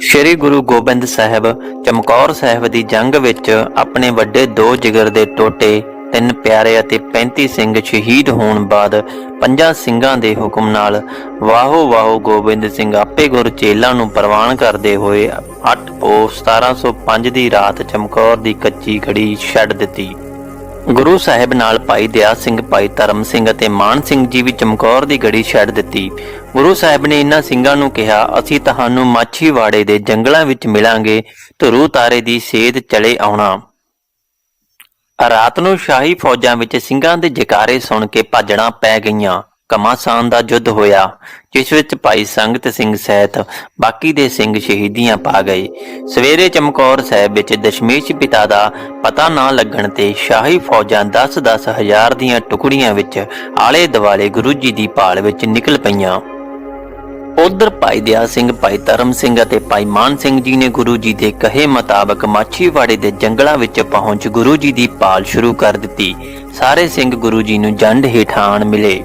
ਸ੍ਰੀ ਗੁਰੂ ਗੋਬਿੰਦ ਸਾਹਿਬ ਚਮਕੌਰ ਸਾਹਿਬ ਦੀ ਜੰਗ ਵਿੱਚ ਆਪਣੇ ਵੱਡੇ ਦੋ ਜਿਗਰ ਦੇ ਟੋਟੇ, ਤਿੰਨ ਪਿਆਰੇ ਅਤੇ 35 ਸਿੰਘ ਸ਼ਹੀਦ ਹੋਣ ਬਾਅਦ ਪੰਜਾਂ ਸਿੰਘਾਂ ਦੇ ਹੁਕਮ ਨਾਲ ਵਾਹੋ ਵਾਹੋ ਗੋਬਿੰਦ ਸਿੰਘ ਆਪੇ ਗੁਰ ਚੇਲਾ ਨੂੰ ਪ੍ਰਵਾਨ ਕਰਦੇ ਹੋਏ 8 ਪੋ 1705 ਦੀ ਰਾਤ ਚਮਕੌਰ ਦੀ ਕੱਚੀ ਖੜੀ ਛੱਡ ਦਿੱਤੀ। ਗੁਰੂ ਸਾਹਿਬ ਨਾਲ ਭਾਈ ਦਿਆ ਸਿੰਘ, ਭਾਈ ਧਰਮ ਸਿੰਘ ਅਤੇ ਮਾਨ ਸਿੰਘ ਜੀ ਵੀ ਚਮਕੌਰ ਦੀ ਗੜੀ ਛੱਡ ਦਿੱਤੀ। ਗੁਰੂ ਸਾਹਿਬ ਨੇ ਇਹਨਾਂ ਸਿੰਘਾਂ ਨੂੰ ਕਿਹਾ, ਅਸੀਂ ਤੁਹਾਨੂੰ ਮਾਛੀਵਾੜੇ ਦੇ ਜੰਗਲਾਂ ਵਿੱਚ ਮਿਲਾਂਗੇ, ਧਰੂ ਤਾਰੇ ਦੀ ਸੇਧ ਚਲੇ ਆਉਣਾ। ਰਾਤ ਨੂੰ ਸ਼ਾਹੀ ਫੌਜਾਂ ਵਿੱਚ ਸਿੰਘਾਂ ਦੇ ਜਕਾਰੇ ਸੁਣ ਕੇ ਭੱਜਣਾ ਪੈ ਗਈਆਂ। ਕਮਾਸਾਨ ਦਾ ਯੁੱਧ ਹੋਇਆ, ਜਿਸ ਵਿੱਚ ਭਾਈ ਸੰਗਤ ਸਿੰਘ ਸਹਿਤ ਬਾਕੀ ਦੇ ਸਿੰਘ ਸ਼ਹੀਦੀਆਂ ਪਾ ਗਏ। ਸਵੇਰੇ ਚਮਕੌਰ ਸਾਹਿਬ ਵਿੱਚ ਦਸ਼ਮੇਸ਼ ਪਿਤਾ ਦਾ ਪਤਾ ਨਾ ਲੱਗਣ ਤੇ ਸ਼ਾਹੀ ਫੌਜਾਂ 10-10 ਹਜ਼ਾਰ ਦੀਆਂ ਟੁਕੜੀਆਂ ਵਿੱਚ ਆਲੇ ਦੁਆਲੇ ਗੁਰੂ ਜੀ ਦੀ ਭਾਲ ਵਿੱਚ ਨਿਕਲ ਪਈਆਂ। ਉਧਰ ਭਾਈ ਦਿਆ ਸਿੰਘ, ਭਾਈ ਧਰਮ ਸਿੰਘ ਅਤੇ ਭਾਈ ਮਾਨ ਸਿੰਘ ਜੀ ਨੇ ਗੁਰੂ ਜੀ ਦੇ ਕਹੇ ਮੁਤਾਬਕ ਮਾਛੀਵਾੜੇ ਦੇ ਜੰਗਲਾਂ ਵਿੱਚ ਪਹੁੰਚ ਗੁਰੂ ਜੀ ਦੀ ਪਾਲ ਸ਼ੁਰੂ ਕਰ ਦਿੱਤੀ। ਸਾਰੇ ਸਿੰਘ ਗੁਰੂ ਜੀ ਨੂੰ ਜੰਡ ਹੇਠਾਂ ਮਿਲੇ।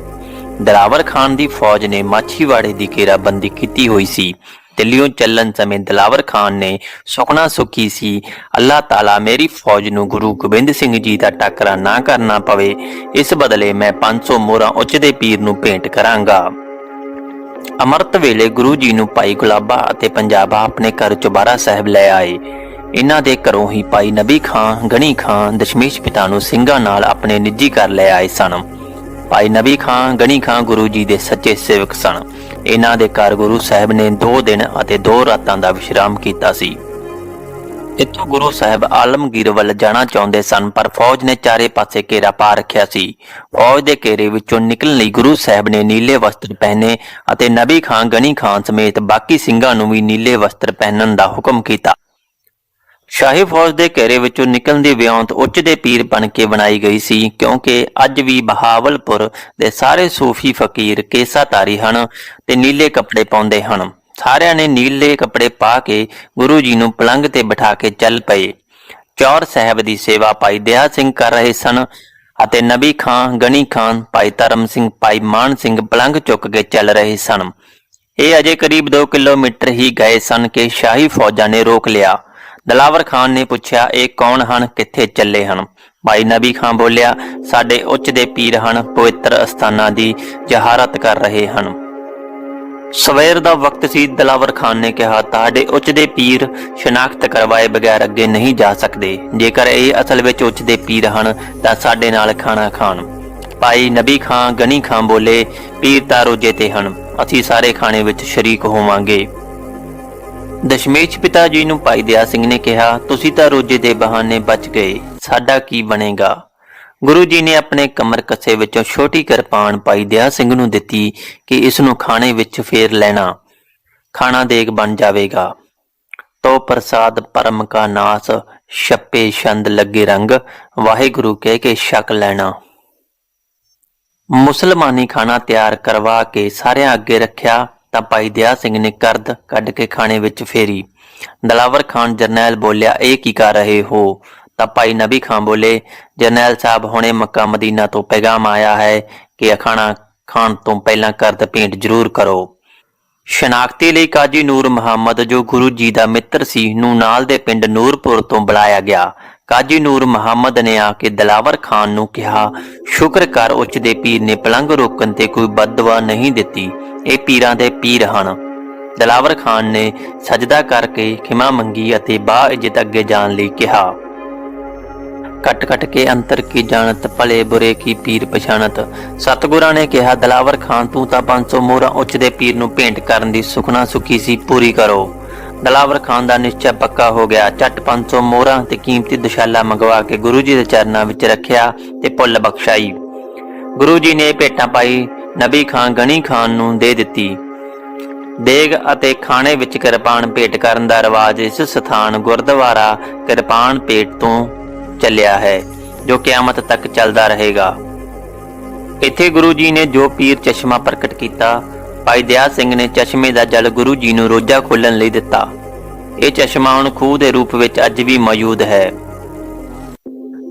ਦਲਾਵਰ ਖਾਨ ਦੀ ਫੌਜ ਨੇ ਮਾਛੀਵਾੜੇ ਦੀ ਘੇਰਾਬੰਦੀ ਕੀਤੀ ਹੋਈ ਸੀ। ਦਿੱਲੀੋਂ ਚੱਲਣ ਸਮੇਂ ਦਲਾਵਰ ਖਾਨ ਨੇ ਸੁਖਣਾ ਸੁਖੀ ਸੀ, ਅੱਲਾਹ ਤਾਲਾ ਮੇਰੀ ਫੌਜ ਨੂੰ ਗੁਰੂ ਗੋਬਿੰਦ ਸਿੰਘ ਜੀ ਦਾ ਟੱਕਰਾ ਨਾ ਕਰਨਾ ਪਵੇ, ਇਸ ਬਦਲੇ ਮੈਂ 500 ਮੋਹਰਾਂ ਉੱਚਦੇ ਪੀਰ ਨੂੰ ਭੇਂਟ ਕਰਾਂਗਾ। ਅਮਰਤ ਵੇਲੇ ਗੁਰੂ ਜੀ ਨੂੰ ਭਾਈ ਗੁਲਾਬਾ ਅਤੇ ਪੰਜਾਬਾ ਆਪਣੇ ਘਰ ਚੁਬਾਰਾ ਸਾਹਿਬ ਲੈ ਆਏ। ਇਹਨਾਂ ਦੇ ਘਰੋਂ ਹੀ ਭਾਈ ਨਬੀ ਖਾਨ, ਗਣੀ ਖਾਨ, ਦਸ਼ਮੇਸ਼ ਪਿਤਾ ਨੂੰ ਸਿੰਘਾਂ ਨਾਲ ਆਪਣੇ ਨਿੱਜੀ ਘਰ ਲੈ ਆਏ ਸਨ। ਭਾਈ ਨਬੀ ਖਾਨ, ਗਣੀ ਖਾਨ ਗੁਰੂ ਜੀ ਦੇ ਸੱਚੇ ਸੇਵਕ ਸਨ। ਇਹਨਾਂ ਦੇ ਘਰ ਗੁਰੂ ਸਾਹਿਬ ਨੇ 2 ਦਿਨ ਅਤੇ 2 ਰਾਤਾਂ ਦਾ ਵਿਸ਼ਰਾਮ ਕੀਤਾ ਸੀ। ਇੱਥੋਂ ਗੁਰੂ ਸਾਹਿਬ ਆਲਮਗੀਰ ਵੱਲ ਜਾਣਾ ਚਾਹੁੰਦੇ ਸਨ, ਪਰ ਫੌਜ ਨੇ ਚਾਰੇ ਪਾਸੇ ਘੇਰਾ ਪਾ ਰੱਖਿਆ ਸੀ। ਫੌਜ ਦੇ ਘੇਰੇ ਵਿੱਚੋਂ ਨਿਕਲਣ ਲਈ ਗੁਰੂ ਸਾਹਿਬ ਨੇ ਨੀਲੇ ਵਸਤਰ ਪਹਿਨੇ ਅਤੇ ਨਬੀ ਖਾਨ ਗਨੀ ਖਾਨ ਸਮੇਤ ਬਾਕੀ ਸਿੰਘਾਂ ਨੂੰ ਵੀ ਨੀਲੇ ਵਸਤਰ ਪਹਿਨਣ ਦਾ ਹੁਕਮ ਕੀਤਾ। ਸ਼ਾਹੀ ਫੌਜ ਦੇ ਘੇਰੇ ਵਿੱਚੋਂ ਨਿਕਲਣ ਦੀ ਵਿਉਂਤ ਉੱਚ ਦੇ ਪੀਰ ਬਣ ਕੇ ਬਣਾਈ ਗਈ ਸੀ, ਕਿਉਂਕਿ ਅੱਜ ਵੀ ਬਹਾਵਲਪੁਰ ਦੇ ਸਾਰੇ ਸੂਫੀ ਫਕੀਰ ਕੇਸਾਧਾਰੀ ਹਨ ਤੇ ਨੀਲੇ ਕੱਪੜੇ ਪਾਉਂਦੇ ਹਨ। ਸਾਰਿਆਂ ਨੇ ਨੀਲੇ ਕੱਪੜੇ ਪਾ ਕੇ ਗੁਰੂ ਜੀ ਨੂੰ ਪਲੰਘ ਤੇ ਬਿਠਾ ਕੇ ਚੱਲ ਪਏ। ਚੌਰ ਸਾਹਿਬ ਦੀ ਸੇਵਾ ਭਾਈ ਦਿਆ ਸਿੰਘ ਕਰ ਰਹੇ ਸਨ ਅਤੇ ਨਬੀ ਖਾਨ ਗਣੀ ਖਾਨ ਭਾਈ ਧਰਮ ਸਿੰਘ, ਭਾਈ ਮਾਨ ਸਿੰਘ ਪਲੰਘ ਚੁੱਕ ਕੇ ਚੱਲ ਰਹੇ ਸਨ। ਇਹ ਅਜੇ ਕਰੀਬ 2 ਕਿਲੋਮੀਟਰ ਹੀ ਗਏ ਸਨ ਕਿ ਸ਼ਾਹੀ ਫੌਜਾਂ ਨੇ ਰੋਕ ਲਿਆ। ਦਲਾਵਰ ਖਾਨ ਨੇ ਪੁੱਛਿਆ, ਇਹ ਕੌਣ ਹਨ? ਕਿੱਥੇ ਚੱਲੇ ਹਨ? ਭਾਈ ਨਬੀ ਖਾਨ ਬੋਲਿਆ, ਸਾਡੇ ਉੱਚ ਦੇ ਪੀਰ ਹਨ, ਪਵਿੱਤਰ ਅਸਥਾਨਾਂ ਦੀ ਜਹਾਰਤ ਕਰ ਰਹੇ ਹਨ। ਸਵੇਰ ਦਾ ਵਕਤ ਸੀ, ਦਲਾਵਰ ਖਾਨ ਨੇ ਕਿਹਾ, ਤੁਹਾਡੇ ਉੱਚ ਦੇ ਪੀਰ ਸ਼ਨਾਖਤ ਕਰਵਾਏ ਬਗੈਰ ਅੱਗੇ ਨਹੀਂ ਜਾ ਸਕਦੇ। ਜੇਕਰ ਇਹ ਅਸਲ ਵਿੱਚ ਉੱਚ ਦੇ ਪੀਰ ਹਨ, ਤਾਂ ਸਾਡੇ ਨਾਲ ਖਾਣਾ ਖਾਣ। ਭਾਈ ਨਬੀ ਖਾਨ, ਗਨੀ ਖਾਨ ਬੋਲੇ, ਪੀਰ ਤਾਂ ਰੋਜੇ ਤੇ ਹਨ। ਅਸੀਂ ਸਾਰੇ ਖਾਣੇ ਵਿੱਚ ਸ਼ਰੀਕ ਹੋਵਾਂਗੇ। ਦਸ਼ਮੇਸ਼ ਪਿਤਾ ਜੀ ਨੂੰ ਭਾਈ ਦਿਆ ਸਿੰਘ ਨੇ ਕਿਹਾ, ਤੁਸੀਂ ਤਾਂ ਰੋਜੇ ਦੇ ਬਹਾਨੇ ਬਚ ਗਏ, ਸਾਡਾ ਕੀ ਬਣੇਗਾ? ਗੁਰੂ ਜੀ ਨੇ ਆਪਣੇ ਕਮਰ ਕੱਸੇ ਵਿੱਚੋਂ ਛੋਟੀ ਕਿਰਪਾਨ ਭਾਈ ਦਿਆ ਸਿੰਘ ਨੂੰ ਦਿੱਤੀ ਕਿ ਇਸ ਨੂੰ ਖਾਣੇ ਵਿੱਚ ਫੇਰ ਲੈਣਾ। ਖਾਣਾ ਦੇਗ ਬਣ ਜਾਵੇਗਾ। ਤੋ ਪ੍ਰਸਾਦ ਪਰਮ ਕਾ ਨਾਸ, ਛੱਪੇ ਛੰਦ ਲੱਗੇ ਰੰਗ, ਵਾਹਿਗੁਰੂ ਕਹਿ ਕੇ ਛਕ ਲੈਣਾ। ਮੁਸਲਮਾਨੀ ਖਾਣਾ ਤਿਆਰ ਕਰਵਾ ਕੇ ਸਾਰਿਆਂ ਅੱਗੇ ਰੱਖਿਆ। ਤਾਂ ਭਾਈ ਦਿਆ ਸਿੰਘ ਨੇ ਕਰਦ ਕੱਢ ਕੇ ਖਾਣੇ ਵਿੱਚ ਫੇਰੀ। ਦਲਾਵਰ ਖਾਨ ਜਰਨੈਲ ਬੋਲਿਆ, ਇਹ ਕੀ ਕਰ ਰਹੇ ਹੋ? ਤਾਂ ਭਾਈ ਨਬੀ ਖਾਨ ਬੋਲੇ, ਜਰਨੈਲ ਸਾਹਿਬ ਹੁਣੇ ਮੱਕਾ ਮਦੀਨਾ ਤੋਂ ਪੈਗਾਮ ਆਇਆ ਹੈ ਕਿ ਇਹ ਖਾਣ ਤੋਂ ਪਹਿਲਾਂ ਕਰਦ ਭੇਂਟ ਜ਼ਰੂਰ ਕਰੋ। ਸ਼ਨਾਖਤੀ ਲਈ ਕਾਜੀ ਨੂਰ ਮੁਹੰਮਦ, ਜੋ ਗੁਰੂ ਜੀ ਦਾ ਮਿੱਤਰ ਸੀ, ਨੂੰ ਨਾਲ ਦੇ ਪਿੰਡ ਨੂਰਪੁਰ ਤੋਂ ਬੁਲਾਇਆ ਗਿਆ। ਕਾਜੀ ਨੂਰ ਮੁਹੰਮਦ ਨੇ ਆ ਕੇ ਦਲਾਵਰ ਖਾਨ ਨੂੰ ਕਿਹਾ, ਸ਼ੁਕਰ ਕਰ, ਉੱਚ ਦੇ ਪੀਰ ਨੇ ਪਲੰਗ ਰੋਕਣ ਤੇ ਕੋਈ ਬਦਦੁਆ ਨਹੀਂ ਦਿੱਤੀ। ਇਹ ਪੀਰਾਂ ਦੇ ਪੀਰ ਹਨ। ਦਲਾਵਰ ਖਾਨ ਨੇ ਸਜਦਾ ਕਰਕੇ ਖਿਮਾ ਮੰਗੀ ਅਤੇ ਬਾ ਇੱਜ਼ਤ ਅੱਗੇ ਜਾਣ ਲਈ ਕਿਹਾ। ਕਟ ਕਟ ਕੇ ਅੰਤਰ ਕੀ ਜਾਣਤ, ਭਲੇ ਬੁਰੇ ਕੀ ਪੀਰ ਪਛਾਣਤ। ਸਤਗੁਰਾਂ ਨੇ ਕਿਹਾ, ਦਲਾਵਰ ਖਾਨ, ਤੂੰ ਤਾਂ 500 ਮੋਹਰਾਂ ਉੱਚ ਦੇ ਪੀਰ ਨੂੰ ਭੇਂਟ ਕਰਨ ਦੀ ਸੁਖਨਾ ਸੁਖੀ ਸੀ, ਪੂਰੀ ਕਰੋ। ਦਲਾਵਰ ਖਾਨ ਦਾ ਨਿਸ਼ਚੈ ਪੱਕਾ ਹੋ ਗਿਆ। ਝੱਟ 500 ਮੋਹਰਾਂ ਤੇ ਕੀਮਤੀ ਦੁਸ਼ਾਲਾ ਮੰਗਵਾ ਕੇ ਗੁਰੂ ਜੀ ਦੇ ਚਰਨਾਂ ਵਿੱਚ ਰੱਖਿਆ ਤੇ ਭੁੱਲ ਬਖਸ਼ਾਈ। ਗੁਰੂ ਜੀ ਨੇ ਭੇਟਾਂ ਪਾਈ ਨਬੀ ਖਾਨ ਗਣੀ ਖਾਨ ਨੂੰ ਦੇ ਦਿੱਤੀ। ਦੇਗ ਅਤੇ ਖਾਣੇ ਵਿੱਚ ਕਿਰਪਾਨ ਭੇਟ ਕਰਨ ਦਾ ਰਿਵਾਜ ਇਸ ਸਥਾਨ ਗੁਰਦੁਆਰਾ ਕਿਰਪਾਨ ਭੇਟ ਤੋਂ ਚੱਲਿਆ ਹੈ, ਜੋ ਕਿਆਮਤ ਤੱਕ ਚੱਲਦਾ ਰਹੇਗਾ। ਇੱਥੇ ਗੁਰੂ ਜੀ ਨੇ ਜੋ ਪੀਰ ਚਸ਼ਮਾ ਪ੍ਰਗਟ ਕੀਤਾ, ਭਾਈ ਦਿਆ ਸਿੰਘ ਨੇ ਚਸ਼ਮੇ ਦਾ ਜਲ ਗੁਰੂ ਜੀ ਨੂੰ ਰੋਜ਼ਾ ਖੋਲਣ ਲਈ ਦਿੱਤਾ। ਇਹ ਚਸ਼ਮਾ ਹੁਣ ਖੂਹ ਦੇ ਰੂਪ ਵਿੱਚ ਅੱਜ ਵੀ ਮੌਜੂਦ ਹੈ।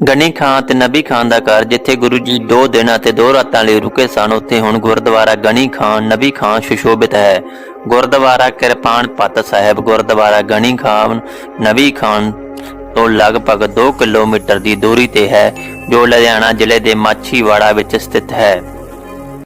ਗਨੀ ਖਾਨ ਤੇ ਨਬੀ ਖਾਨ ਦਾ ਘਰ, ਜਿੱਥੇ ਗੁਰੂ ਜੀ 2 ਦਿਨ ਅਤੇ 2 ਰਾਤਾਂ ਲਈ ਰੁਕੇ ਸਨ, ਉੱਥੇ ਹੁਣ ਗੁਰਦੁਆਰਾ ਗਨੀ ਖਾਨ ਨਬੀ ਖਾਨ ਸੁਸ਼ੋਭਿਤ ਹੈ। ਗੁਰਦੁਆਰਾ ਕਿਰਪਾਨ ਪੱਤ ਸਾਹਿਬ, ਗੁਰਦੁਆਰਾ ਗਨੀ ਖਾਨ ਨਬੀ ਖਾਨ ਤੋਂ ਲਗਭਗ 2 ਕਿਲੋਮੀਟਰ ਦੀ ਦੂਰੀ ਤੇ ਹੈ, ਜੋ ਲੁਧਿਆਣਾ ਜ਼ਿਲ੍ਹੇ ਦੇ ਮਾਛੀਵਾੜਾ ਵਿੱਚ ਸਥਿਤ ਹੈ।